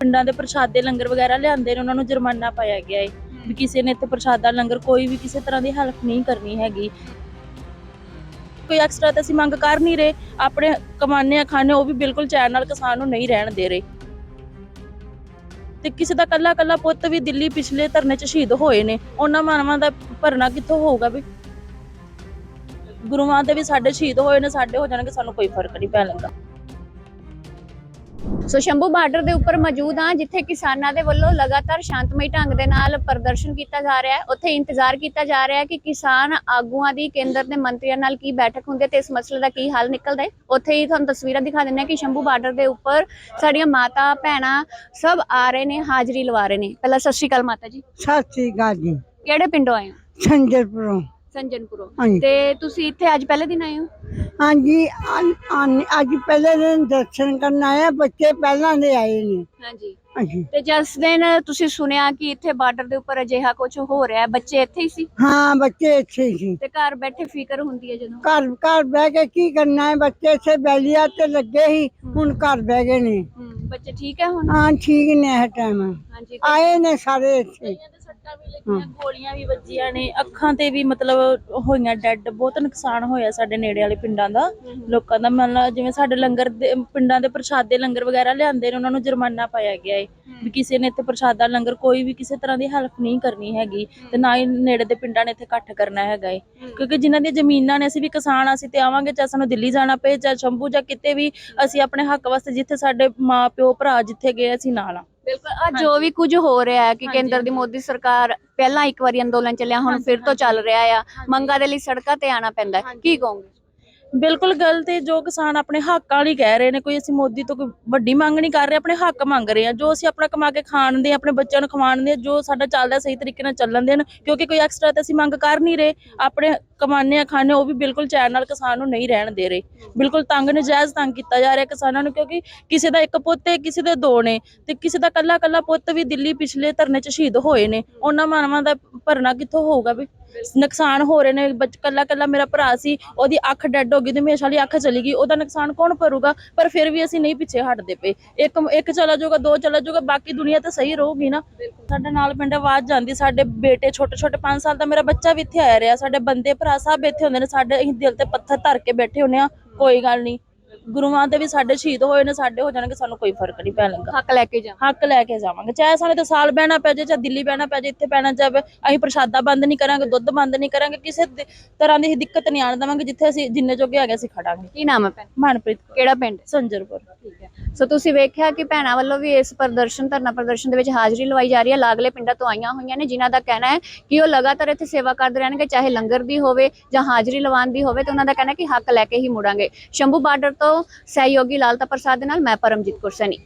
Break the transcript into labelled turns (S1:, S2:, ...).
S1: ਪਿੰਡਾਂ ਦੇ ਪ੍ਰਸ਼ਾਦੇ ਲੰਗਰ ਵਗੈਰਾ ਲਿਆਂਦੇ ਨੇ, ਉਹਨਾਂ ਨੂੰ ਜੁਰਮਾਨਾ ਪਾਇਆ ਗਿਆ ਹੈ ਵੀ ਕਿਸੇ ਨੇ ਇੱਥੇ ਪ੍ਰਸ਼ਾਦਾ ਲੰਗਰ ਕੋਈ ਵੀ ਕਿਸੇ ਤਰ੍ਹਾਂ ਦੀ ਹੈਲਪ ਨਹੀਂ ਕਰਨੀ ਹੈਗੀ। ਕੋਈ ਐਕਸਟਰਾ ਤਾਂ ਅਸੀਂ ਮੰਗ ਕਰ ਨਹੀਂ ਰਹੇ, ਆਪਣੇ ਕਮਾਨੇ ਆ ਖਾਣੇ ਉਹ ਵੀ ਬਿਲਕੁਲ ਚੈਨ ਨਾਲ ਕਿਸਾਨ ਨੂੰ ਨਹੀਂ ਰਹਿਣ ਦੇ ਰਹੇ। ਤੇ ਕਿਸੇ ਦਾ ਕੱਲਾ ਕੱਲਾ ਪੁੱਤ ਵੀ ਦਿੱਲੀ ਪਿਛਲੇ ਧਰਨੇ 'ਚ ਸ਼ਹੀਦ ਹੋਏ ਨੇ, ਉਹਨਾਂ ਮਾਨਵਾਂ ਦਾ ਭਰਨਾ ਕਿੱਥੋਂ ਹੋਊਗਾ ਵੀ? ਗੁਰੂਆਂ ਦੇ ਵੀ ਸਾਡੇ ਸ਼ਹੀਦ ਹੋਏ ਨੇ, ਸਾਡੇ ਹੋ ਜਾਣਗੇ, ਸਾਨੂੰ ਕੋਈ ਫ਼ਰਕ ਨਹੀਂ ਪੈਣ ਲੱਗਾ।
S2: ਸੋ ਸ਼ੰਭੂ ਬਾਰਡਰ ਦੇ ਉੱਪਰ ਮੌਜੂਦ ਹਾਂ ਜਿੱਥੇ ਕਿਸਾਨਾਂ ਦੇ ਵੱਲੋਂ ਲਗਾਤਾਰ ਸ਼ਾਂਤਮਈ ਢੰਗ ਦੇ ਨਾਲ ਪ੍ਰਦਰਸ਼ਨ ਕੀਤਾ ਜਾ ਰਿਹਾ ਹੈ। ਉੱਥੇ ਇੰਤਜ਼ਾਰ ਕੀਤਾ ਜਾ ਰਿਹਾ ਹੈ ਕਿ ਕਿਸਾਨ ਆਗੂਆਂ ਦੀ ਕੇਂਦਰ ਦੇ ਮੰਤਰੀਆਂ ਨਾਲ ਕੀ ਬੈਠਕ ਹੁੰਦੀ ਹੈ ਤੇ ਇਸ ਮਸਲੇ ਦਾ ਕੀ ਹੱਲ ਨਿਕਲਦਾ ਹੈ। ਉੱਥੇ ਹੀ ਤੁਹਾਨੂੰ ਤਸਵੀਰਾਂ ਦਿਖਾ ਦਿੰਦੇ ਹਾਂ ਕਿ ਸ਼ੰਭੂ ਬਾਰਡਰ ਦੇ ਉੱਪਰ ਸਾਡੀਆਂ ਮਾਤਾ ਭੈਣਾਂ ਸਭ ਆ ਰਹੇ ਨੇ ਹਾਜ਼ਰੀ ਲਵਾ ਰਹੇ ਨੇ। ਪਹਿਲਾਂ ਸਤਿ ਸ਼੍ਰੀ ਅਕਾਲ ਮਾਤਾ ਜੀ।
S3: ਸਤਿ ਸ੍ਰੀ ਅਕਾਲ ਜੀ।
S2: ਕਿਹੜੇ ਪਿੰਡੋਂ ਆਏ ਹੋ?
S3: ਸੰਜਰਪੁਰੋਂ
S2: ਸੰਜਨਪੁਰੋਂ।
S3: ਹਾਂਜੀ।
S2: ਤੇ ਤੁਸੀਂ ਇੱਥੇ ਅੱਜ ਪਹਿਲੇ ਦਿਨ ਆਏ ਹੋ?
S3: ਹਾਂਜੀ ਅਨ- ਅਨ- ਅੱਜ ਪਹਿਲੇ ਦਿਨ ਦਰਸ਼ਨ ਕਰਨ ਆਏ ਬੱਚੇ ਪਹਿਲਾਂ ਦੇ ਆਏ ਨੇ।
S2: ਹਾਂਜੀ।
S3: ਹਾਂਜੀ।
S2: ਤੇ ਜਿਸ ਦਿਨ ਤੁਸੀਂ ਸੁਣਿਆ ਕਿ ਇੱਥੇ ਬਾਰਡਰ ਦੇ ਉੱਪਰ ਅਜਿਹਾ ਕੁਝ ਹੋ ਰਿਹਾ ਹੈ ਬੱਚੇ ਇੱਥੇ ਹੀ ਸੀ?
S3: ਹਾਂ ਬੱਚੇ ਇੱਥੇ ਸੀ।
S2: ਤੇ ਘਰ ਬੈਠੇ ਫਿਕਰ ਹੁੰਦੀ ਹੈ ਜਦੋਂ?
S3: ਘਰ ਘਰ ਬਹਿ ਕੇ ਕੀ ਕਰਨਾ ਹੈ? ਬੱਚੇ ਇੱਥੇ ਬੈਲੀਆ ਤੇ ਲੱਗੇ ਹੀ ਹੁਣ ਘਰ ਬਹਿ ਗਏ ਨੇ।
S2: ਹਮ, ਬੱਚੇ ਠੀਕ ਹੈ ਹੁਣ?
S3: ਹਾਂ ਠੀਕ ਨੇ ਇਹ ਟਾਈਮ
S2: ਹਾਂਜੀ
S3: ਆਏ ਨੇ ਸਾਰੇ ਇੱਥੇ।
S1: ਸੱਟਾਂ ਵੀ ਲੱਗੀਆਂ ਗੋਲੀਆਂ ਵੀ ਵੱਜੀਆਂ ਨੇ ਅੱਖਾਂ ਤੇ ਵੀ ਮਤਲਬ ਹੋਈਆਂ ਡੈੱਡ ਬਹੁਤ ਨੁਕਸਾਨ ਹੋਇਆ ਸਾਡੇ ਨੇੜੇ ਵਾਲੇ ਪਿੰਡਾਂ ਦਾ ਲੋਕਾਂ ਦਾ ਮਤਲਬ ਜਿਵੇਂ ਸਾਡੇ ਲੰਗਰ ਦੇ ਪਿੰਡਾਂ ਦੇ ਪ੍ਰਸ਼ਾਦੇ ਲੰਗਰ ਵਗੈਰਾ ਲਿਆਂਦੇ ਨੇ ਉਹਨਾਂ ਨੂੰ ਜੁਰਮਾਨਾ ਪਾਇਆ ਗਿਆ ਹੈ। ਵੀ ਕਿਸੇ ਨੇ ਇੱਥੇ ਪ੍ਰਸ਼ਾਦਾ ਲੰਗਰ ਕੋਈ ਵੀ ਕਿਸੇ ਤਰ੍ਹਾਂ ਦੀ ਹੈਲਪ ਨਹੀਂ ਕਰਨੀ ਹੈਗੀ ਤੇ ਨਾ ਹੀ ਨੇੜੇ ਦੇ ਪਿੰਡਾਂ ਨੇ ਇੱਥੇ ਇਕੱਠ ਕਰਨਾ ਹੈਗਾ ਹੈ। ਕਿਉਂਕਿ ਜਿਨ੍ਹਾਂ ਦੀਆਂ ਜ਼ਮੀਨਾਂ ਨੇ ਅਸੀਂ ਵੀ ਕਿਸਾਨ ਅਸੀਂ ਤੇ ਆਵਾਂਗੇ ਚਾਹੇ ਸਾਨੂੰ ਦਿੱਲੀ ਜਾਣਾ ਪਏ ਚਾਹੇ ਸ਼ੰਭੂ ਜਾਂ ਕਿਤੇ ਵੀ ਅਸੀਂ ਆਪਣੇ ਹੱਕ ਵਾਸਤੇ ਜਿੱਥੇ ਸਾਡੇ ਮਾਂ ਪਿਓ ਭਰਾ ਜਿੱਥੇ ਗਏ ਅਸੀਂ ਨਾਲ ਆ।
S2: ਬਿਲਕੁਲ। ਆ ਜੋ ਵੀ ਕੁਝ ਹੋ ਰਿਹਾ ਹੈ ਕਿ ਕੇਂਦਰ ਦੀ ਮੋਦੀ ਸਰਕਾਰ ਪਹਿਲਾਂ ਇੱਕ ਵਾਰੀ ਅੰਦੋਲਨ ਚੱਲਿਆ ਹੁਣ ਫਿਰ ਤੋਂ ਚੱਲ ਰਿਹਾ ਆ ਮੰਗਾਂ ਦੇ ਲਈ ਸੜਕਾਂ ਤੇ ਆਣਾ ਪੈਂਦਾ ਕੀ ਕਹੋਗੇ?
S1: ਬਿਲਕੁਲ ਗਲਤ ਹੈ, ਜੋ ਕਿਸਾਨ ਆਪਣੇ ਹੱਕਾਂ ਲਈ ਕਹਿ ਰਹੇ ਨੇ, ਕੋਈ ਅਸੀਂ ਮੋਦੀ ਤੋਂ ਕੋਈ ਵੱਡੀ ਮੰਗ ਨਹੀਂ ਕਰ ਰਹੇ, ਆਪਣੇ ਹੱਕ ਮੰਗ ਰਹੇ ਆ, ਜੋ ਅਸੀਂ ਆਪਣਾ ਕਮਾ ਕੇ ਖਾਣ ਦੇ, ਆਪਣੇ ਬੱਚਿਆਂ ਨੂੰ ਖਵਾਉਣ ਦੇ, ਜੋ ਸਾਡਾ ਚੱਲਦਾ ਸਹੀ ਤਰੀਕੇ ਨਾਲ ਚੱਲਣ ਦੇਣ, ਕਿਉਂਕਿ ਕੋਈ ਐਕਸਟਰਾ ਤਾਂ ਅਸੀਂ ਮੰਗ ਕਰ ਨਹੀਂ ਰਹੇ, ਆਪਣੇ ਕਮਾਨੇ ਆ ਖਾਣੇ ਉਹ ਵੀ ਬਿਲਕੁਲ ਚੈਨ ਨਾਲ ਕਿਸਾਨ ਨੂੰ ਨਹੀਂ ਰਹਿਣ ਦੇ ਰਹੇ। ਬਿਲਕੁਲ ਤੰਗ, ਨਜਾਇਜ਼ ਤੰਗ ਕੀਤਾ ਜਾ ਰਿਹਾ ਕਿਸਾਨਾਂ ਨੂੰ, ਕਿਉਂਕਿ ਕਿਸੇ ਦਾ ਇੱਕ ਪੁੱਤ ਹੈ, ਕਿਸੇ ਦੇ ਦੋ ਨੇ, ਤੇ ਕਿਸੇ ਦਾ ਕੱਲਾ ਕੱਲਾ ਪੁੱਤ ਵੀ ਦਿੱਲੀ ਪਿਛਲੇ ਧਰਨੇ 'ਚ ਸ਼ਹੀਦ ਹੋਏ ਨੇ, ਉਹਨਾਂ ਮਾਨਵਾਂ ਦਾ ਭਰਨਾ ਕਿੱਥੋਂ ਹੋਊਗਾ ਵੀ? ਨੁਕਸਾਨ ਹੋ ਰਹੇ ਨੇ ਬੱਚ ਕੱਲਾ ਕੱਲਾ ਮੇਰਾ ਭਰਾ ਸੀ ਉਹਦੀ ਅੱਖ ਡੈੱਡ ਹੋ ਗਈ ਤੇ ਹਮੇਸ਼ਾ ਲਈ ਅੱਖ ਚਲੀ ਗਈ ਉਹਦਾ ਨੁਕਸਾਨ ਕੌਣ ਭਰੂਗਾ? ਪਰ ਫਿਰ ਵੀ ਅਸੀਂ ਨਹੀਂ ਪਿੱਛੇ ਹਟਦੇ ਪਏ। ਇੱਕ ਇੱਕ ਚਲਾ ਜਾਊਗਾ ਦੋ ਚਲਾ ਜਾਊਗਾ ਬਾਕੀ ਦੁਨੀਆ ਤਾਂ ਸਹੀ ਰਹੂਗੀ ਨਾ। ਸਾਡੇ ਨਾਲ ਪਿੰਡ ਆਵਾਜ਼ ਜਾਂਦੀ ਸਾਡੇ ਬੇਟੇ ਛੋਟੇ ਛੋਟੇ 5 ਸਾਲ ਦਾ ਮੇਰਾ ਬੱਚਾ ਵੀ ਇੱਥੇ ਆਇਆ ਰਿਹਾ ਸਾਡੇ ਬੰਦੇ ਭਰਾ ਸਭ ਇੱਥੇ ਹੁੰਦੇ ਨੇ ਸਾਡੇ ਅਸੀਂ ਦਿਲ ਤੇ ਪੱਥਰ ਧਰ ਕੇ ਬੈਠੇ ਹੁੰਨੇ ਆ ਕੋਈ ਗੱਲ ਨਹੀਂ। ਗੁਰੂਆਂ ਦੇ ਵੀ ਸਾਡੇ ਸ਼ਹੀਦ ਹੋਏ ਨੇ ਸਾਡੇ ਹੋ ਜਾਣਗੇ ਸਾਨੂੰ ਕੋਈ ਫ਼ਰਕ ਨਹੀਂ ਪੈਣ ਲੱਗਾ।
S2: ਹੱਕ ਲੈ ਕੇ ਜਾ
S1: ਹੱਕ ਲੈ ਕੇ ਜਾਵਾਂਗੇ। ਚਾਹੇ ਸਾਨੂੰ ਤੇ ਸਾਲ ਬਹਿਣਾ ਪੈ ਜਾਏ ਚਾਹੇ ਦਿੱਲੀ ਬਹਿਣਾ ਪੈ ਜਾਏ ਇੱਥੇ ਪੈਣਾ ਜਾਵੇ ਅਸੀਂ ਪ੍ਰਸ਼ਾਦਾ ਬੰਦ ਨਹੀਂ ਕਰਾਂਗੇ ਦੁੱਧ ਬੰਦ ਨਹੀਂ ਕਰਾਂਗੇ ਕਿਸੇ ਦ- ਤਰ੍ਹਾਂ ਦੀ ਦਿੱਕਤ ਨਹੀਂ ਆਣ ਦੇਵਾਂਗੇ ਜਿੱਥੇ ਅਸੀਂ ਜਿੰਨੇ ਜੋਗੇ ਹੈਗੇ ਅਸੀਂ ਖੜਾਂਗੇ।
S2: ਕੀ ਨਾਮ ਹੈ ਭੈਣ?
S1: ਮਨਪ੍ਰੀਤ ਕੌਰ,
S2: ਕਿਹੜਾ ਪਿੰਡ?
S1: ਸੰਜਰਪੁਰ।
S2: ਠੀਕ ਹੈ। ਸੋ ਤੁਸੀਂ ਵੇਖਿਆ ਕਿ ਭੈਣਾਂ ਵੱਲੋਂ ਵੀ ਇਸ ਪ੍ਰਦਰਸ਼ਨ, ਧਰਨਾ ਪ੍ਰਦਰਸ਼ਨ ਦੇ ਵਿੱਚ ਹਾਜ਼ਰੀ ਲਵਾਈ ਜਾ ਰਹੀ ਹੈ। ਲਾਗਲੇ ਪਿੰਡਾਂ ਤੋਂ ਆਈਆਂ ਹੋਈਆਂ ਨੇ, ਜਿਨ੍ਹਾਂ ਦਾ ਕਹਿਣਾ ਹੈ ਕਿ ਉਹ ਲਗਾਤਾਰ ਇੱਥੇ ਸੇਵਾ ਕਰਦੇ ਰਹਿਣਗੇ, ਚਾਹੇ ਲੰਗਰ ਦੀ ਹੋਵੇ ਜਾਂ ਹਾਜ਼ਰੀ ਲਵਾਉਣ ਦੀ ਹੋਵੇ, ਤੇ ਉਹਨਾਂ ਦਾ ਕਹਿਣਾ ਕਿ ਹੱਕ ਲੈ ਕੇ ਹੀ ਮੁੜਾਂਗੇ। ਸ਼ੰਭੂ ਬਾਰਡਰ ਤੋਂ ਸਹਿਯੋਗੀ ਲਾਲਤਾ ਪ੍ਰਸਾਦ ਦੇ ਨਾਲ ਮੈਂ ਪਰਮਜੀਤ ਕੌਰ ਸੈਣੀ।